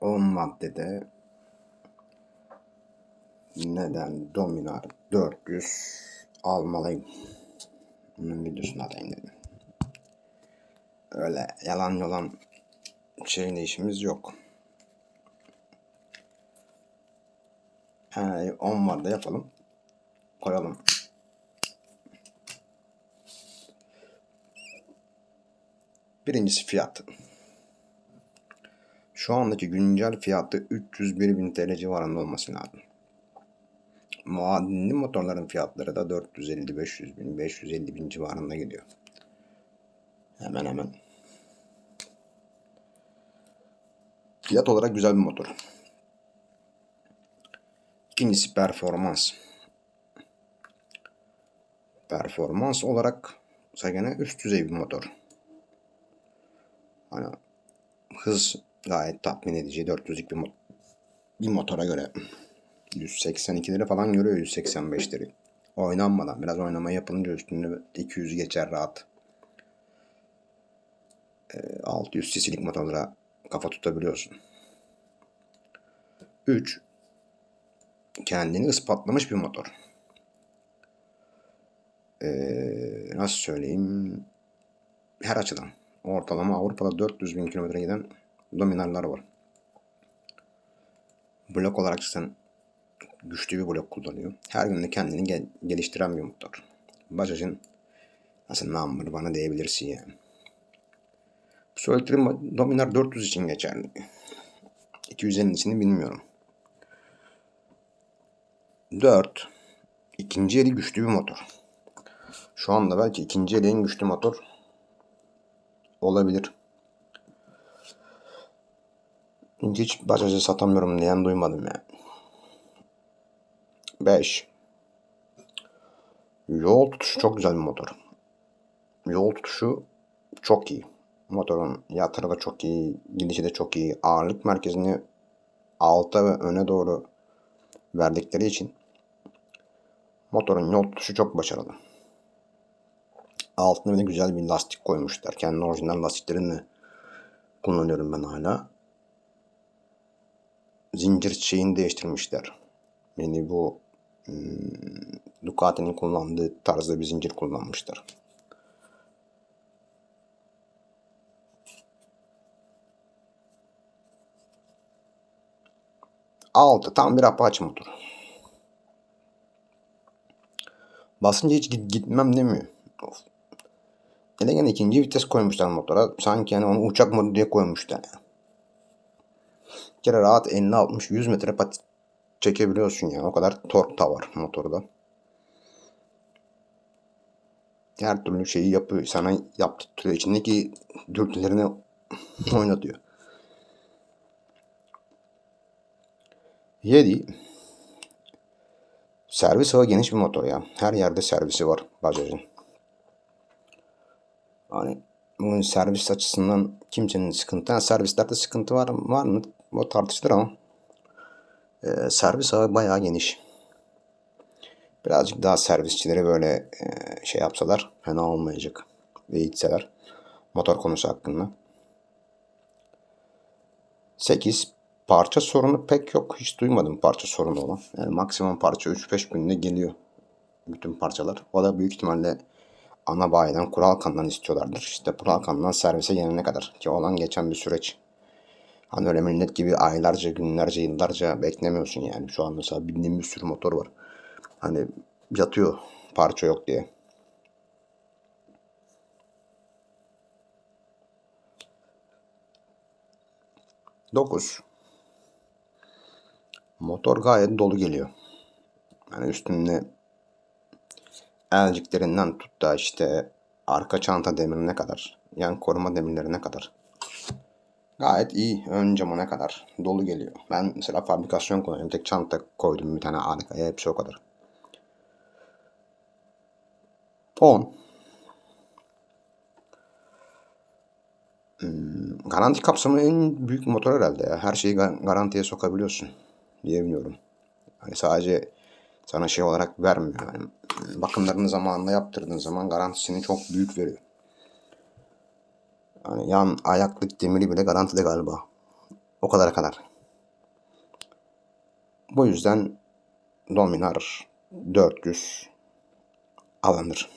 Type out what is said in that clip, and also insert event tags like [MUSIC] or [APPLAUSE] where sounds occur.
10 maddede neden Dominar 400 almalıyım? Bunun videosunu atayım dedim. Öyle yalan yalan şeyle işimiz yok. Yani 10 var yapalım. Koyalım. Birincisi fiyat. Şu andaki güncel fiyatı 301 bin TL civarında olması lazım. Muadilli motorların fiyatları da 450-500 bin, 550 bin civarında gidiyor. Hemen hemen. Fiyat olarak güzel bir motor. İkincisi performans. Performans olarak gene üst düzey bir motor. Hani hız gayet tatmin edici. 400'lük bir, mo- bir motora göre 182'leri falan görüyor 185'leri. Oynanmadan biraz oynama yapılınca üstünde 200 geçer rahat. E, 600 cc'lik motorlara kafa tutabiliyorsun. 3. Kendini ispatlamış bir motor. E, nasıl söyleyeyim? Her açıdan. Ortalama Avrupa'da 400 bin kilometre giden dominarlar var. Blok olarak sen güçlü bir blok kullanıyor. Her gün de kendini gel- geliştiren bir motor. Bajaj'ın nasıl number bana diyebilirsin yani. Bu söylediklerim Dominar 400 için geçerli. 250'sini bilmiyorum. 4. İkinci eli güçlü bir motor. Şu anda belki ikinci eli en güçlü motor olabilir. Çünkü hiç Bajaj'ı satamıyorum diyen duymadım yani. 5. Yol tutuşu çok güzel bir motor. Yol tutuşu çok iyi. Motorun yatırı da çok iyi, gidişi de çok iyi. Ağırlık merkezini alta ve öne doğru verdikleri için motorun yol tutuşu çok başarılı. Altına bir de güzel bir lastik koymuşlar. Kendi orijinal lastiklerini kullanıyorum ben hala. Zincir şeyini değiştirmişler. Yani bu hmm, Ducati'nin kullandığı tarzda bir zincir kullanmışlar. Altı tam bir Apache motoru. Basınca hiç git- gitmem demiyor. Of. Hele gene ikinci vites koymuşlar motora. Sanki yani onu uçak modu diye koymuşlar yani. Kere rahat 50 60 100 metre pat çekebiliyorsun yani. O kadar tork da var motorda. Her türlü şeyi yapıyor. Sana yaptırıyor. İçindeki dürtülerini [LAUGHS] oynatıyor. 7. Servis ağı geniş bir motor ya. Her yerde servisi var Bajaj'ın. Hani bunun servis açısından kimsenin sıkıntı, yani servislerde sıkıntı var, var mı? O tartışılır ama e, servis ağı bayağı geniş. Birazcık daha servisçileri böyle e, şey yapsalar fena olmayacak. Ve gitseler motor konusu hakkında. 8. Parça sorunu pek yok. Hiç duymadım parça sorunu olan. Yani maksimum parça 3-5 günde geliyor. Bütün parçalar. O da büyük ihtimalle ana bayiden Kuralkan'dan istiyorlardır. İşte Kuralkan'dan servise gelene kadar. Ki olan geçen bir süreç. Hani öyle millet gibi aylarca, günlerce, yıllarca beklemiyorsun yani. Şu an mesela bildiğim bir sürü motor var. Hani yatıyor parça yok diye. Dokuz. Motor gayet dolu geliyor. Yani üstünde elciklerinden tut da işte arka çanta demirine kadar, yan koruma demirlerine kadar. Gayet iyi ön camına kadar dolu geliyor. Ben mesela fabrikasyon kullanıyorum. Tek çanta koydum bir tane arkaya hepsi o kadar. 10. Hmm, garanti kapsamı en büyük motor herhalde ya. Her şeyi gar- garantiye sokabiliyorsun diye. Hani sadece sana şey olarak vermiyor. Yani bakımlarını zamanında yaptırdığın zaman garantisini çok büyük veriyor. Yani yan ayaklık demiri bile garantide galiba. O kadar kadar. Bu yüzden Dominar 400 alınır.